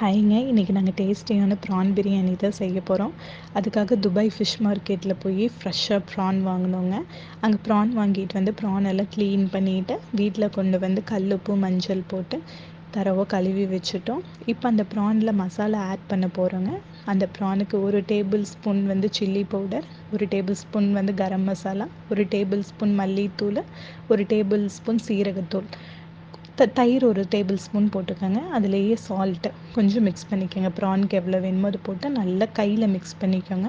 ஹைங்க இன்றைக்கி நாங்கள் டேஸ்டியான ப்ரான் பிரியாணி தான் செய்ய போகிறோம் அதுக்காக துபாய் ஃபிஷ் மார்க்கெட்டில் போய் ஃப்ரெஷ்ஷாக ப்ரான் வாங்கினோங்க. அங்கே ப்ரான் வாங்கிட்டு வந்து ப்ரான் எல்லாம் க்ளீன் பண்ணிவிட்டு வீட்டில் கொண்டு வந்து கல் உப்பு மஞ்சள் போட்டு தரவோ கழுவி வச்சுட்டோம். இப்போ அந்த ப்ரானில் மசாலா ஆட் பண்ண போகிறோங்க அந்த ப்ரானுக்கு ஒரு டேபிள் ஸ்பூன் வந்து சில்லி பவுடர் ஒரு டேபிள் ஸ்பூன் வந்து கரம் மசாலா ஒரு டேபிள் ஸ்பூன் மல்லித்தூள் ஒரு டேபிள் ஸ்பூன் சீரகத்தூள். த தயிர் ஒரு டேபிள் ஸ்பூன் போட்டுக்கோங்க. அதுலேயே சால்ட்டு கொஞ்சம் மிக்ஸ் பண்ணிக்கோங்க. ப்ரான்க்கு எவ்வளோ வேணுமோ அது போட்டு நல்லா கையில் மிக்ஸ் பண்ணிக்கோங்க.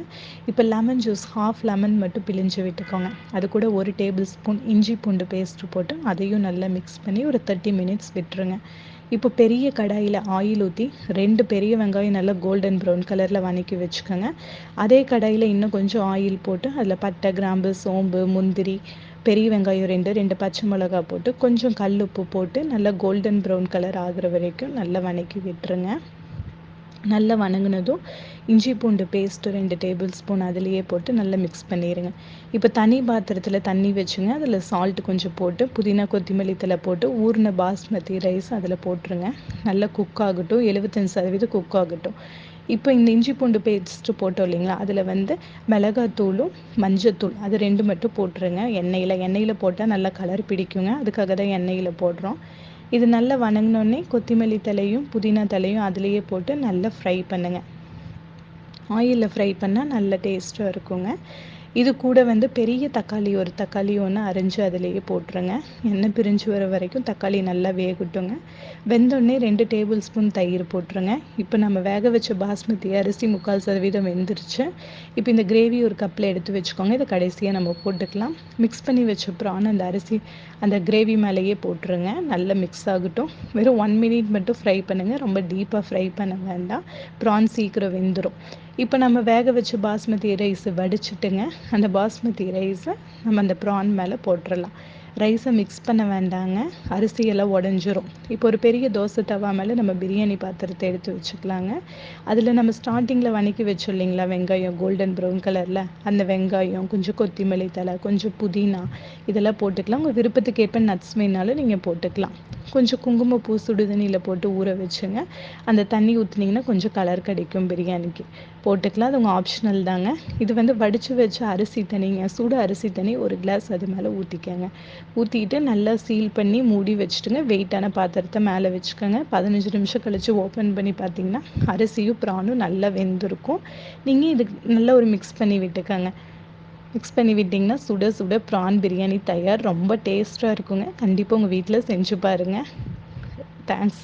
இப்போ லெமன் ஜூஸ் ஹாஃப் லெமன் மட்டும் பிழிஞ்சு விட்டுக்கோங்க. அது கூட ஒரு டேபிள் ஸ்பூன் இஞ்சி பூண்டு பேஸ்ட்டு போட்டு அதையும் நல்லா மிக்ஸ் பண்ணி ஒரு தேர்ட்டி மினிட்ஸ் விட்டுருங்க. இப்போ பெரிய கடாயில் ஆயில் ஊற்றி ரெண்டு பெரிய வெங்காயம் நல்லா கோல்டன் ப்ரௌன் கலரில் வதக்கி வச்சுக்கோங்க. அதே கடாயில் இன்னும் கொஞ்சம் ஆயில் போட்டு அதில் பட்டை கிராம்பு சோம்பு முந்திரி பெரிய வெங்காயம் ரெண்டு ரெண்டு பச்சை மிளகா போட்டு கொஞ்சம் கல் உப்பு போட்டு நல்லா கோல்டன் ப்ரௌன் கலர் ஆகிற வரைக்கும் நல்லா வதக்கி விட்டுருங்க. நல்லா வணங்கினதும் இஞ்சி பூண்டு பேஸ்ட்டு ரெண்டு டேபிள் ஸ்பூன் அதுலேயே போட்டு நல்லா மிக்ஸ் பண்ணிடுங்க இப்போ தனி பாத்திரத்தில் தண்ணி வச்சுங்க. அதில் சால்ட் கொஞ்சம் போட்டு புதினா கொத்தமல்லி தலை போட்டு ஊறின பாஸ்மதி ரைஸ் அதில் போட்டுருங்க. நல்லா குக் ஆகட்டும். எழுபத்தஞ்சு சதவீதம் குக் ஆகட்டும். இப்போ இந்த இஞ்சி பூண்டு பேஸ்ட்டு போட்டோம் இல்லைங்களா? அதில் வந்து மிளகாத்தூளும் மஞ்சத்தூள் அது ரெண்டு மட்டும் போட்டுருங்க. எண்ணெயில் எண்ணெயில் போட்டால் நல்லா கலர் பிடிக்குங்க. அதுக்காக தான் எண்ணெயில் போடுறோம். இது நல்லா வணங்கினோடனே கொத்தமல்லி தலையும் புதினா தலையும் அதுலேயே போட்டு நல்லா ஃப்ரை பண்ணுங்கள் ஆயிலில் ஃப்ரை பண்ணால் நல்ல டேஸ்ட்டாக இருக்குங்க. இது கூட வந்து பெரிய தக்காளி ஒரு தக்காளி ஒன்று அரைஞ்சு அதிலேயே போட்டுருங்க. எண்ணெய் பிரிஞ்சு வர வரைக்கும் தக்காளி நல்லா வேகட்டுங்க. வெந்தோடனே ரெண்டு டேபிள் ஸ்பூன் தயிர் போட்டுருங்க. இப்போ நம்ம வேக வச்ச பாஸ்மதி அரிசி முக்கால் சதவீதம் வெந்துருச்சு. இப்போ இந்த கிரேவி ஒரு கப்பில் எடுத்து வச்சுக்கோங்க. இதை கடைசியாக நம்ம போட்டுக்கலாம். மிக்ஸ் பண்ணி வச்ச ப்ரான் அந்த அரிசி அந்த கிரேவி மேலேயே போட்டுருங்க. நல்லா மிக்ஸ் ஆகட்டும். வெறும் ஒன் மினிட் மட்டும் ஃப்ரை பண்ணுங்கள் ரொம்ப டீப்பாக ஃப்ரை பண்ண வேண்டாம். ப்ரான் சீக்கிரம் வெந்துடும் இப்போ நம்ம வேக வச்ச பாஸ்மதி ரைஸ் வடிச்சிட்டுங்க. அந்த பாஸ்மதி ரைஸை நம்ம அந்த ப்ரான் மேலே போட்டுடலாம் ரைஸை மிக்ஸ் பண்ண வேண்டாங்க. அரிசியெல்லாம் உடஞ்சிரும். இப்போ ஒரு பெரிய தோசை தவா மேலே நம்ம பிரியாணி பாத்திரத்தை எடுத்து வச்சுக்கலாங்க. அதில் நம்ம ஸ்டார்டிங்கில் வணக்கி வச்சோம் இல்லைங்களா? வெங்காயம் கோல்டன் ப்ரௌன் கலரில் அந்த வெங்காயம் கொஞ்சம் கொத்திமல்லி தலை கொஞ்சம் புதினா இதெல்லாம் போட்டுக்கலாம். உங்கள் விருப்பத்துக்கு ஏற்ப நட்ஸ் வேணாலும் நீங்கள் போட்டுக்கலாம். கொஞ்சம் குங்குமப்பூ சுடுதண்ணியில் போட்டு ஊற வச்சுங்க. அந்த தண்ணி ஊற்றுனீங்கன்னா கொஞ்சம் கலர் கிடைக்கும் பிரியாணிக்கு. போட்டுக்கலாம். அது உங்கள் ஆப்ஷனல் தாங்க. இது வந்து வடித்து வச்ச அரிசி தண்ணிங்க. சுடு அரிசி தண்ணி ஒரு கிளாஸ் அது மேலே ஊற்றிக்கங்க ஊற்றிக்கிட்டு நல்லா சீல் பண்ணி மூடி வச்சுட்டுங்க. வெயிட்டான பாத்திரத்தை மேலே வச்சுக்கோங்க. பதினஞ்சு நிமிஷம் கழித்து ஓப்பன் பண்ணி பார்த்தீங்கன்னா அரிசியும் ப்ரானும் நல்லா வெந்திருக்கும். நீங்கள் இதுக்கு நல்லா ஒரு மிக்ஸ் பண்ணி விட்டுக்கோங்க. மிக்ஸ் பண்ணி விட்டிங்கன்னா சுட சுட ப்ரான் பிரியாணி தயார். ரொம்ப டேஸ்ட்டாக இருக்குங்க. கண்டிப்பாக உங்கள் வீட்டில் செஞ்சு பாருங்கள் தேங்க்ஸ்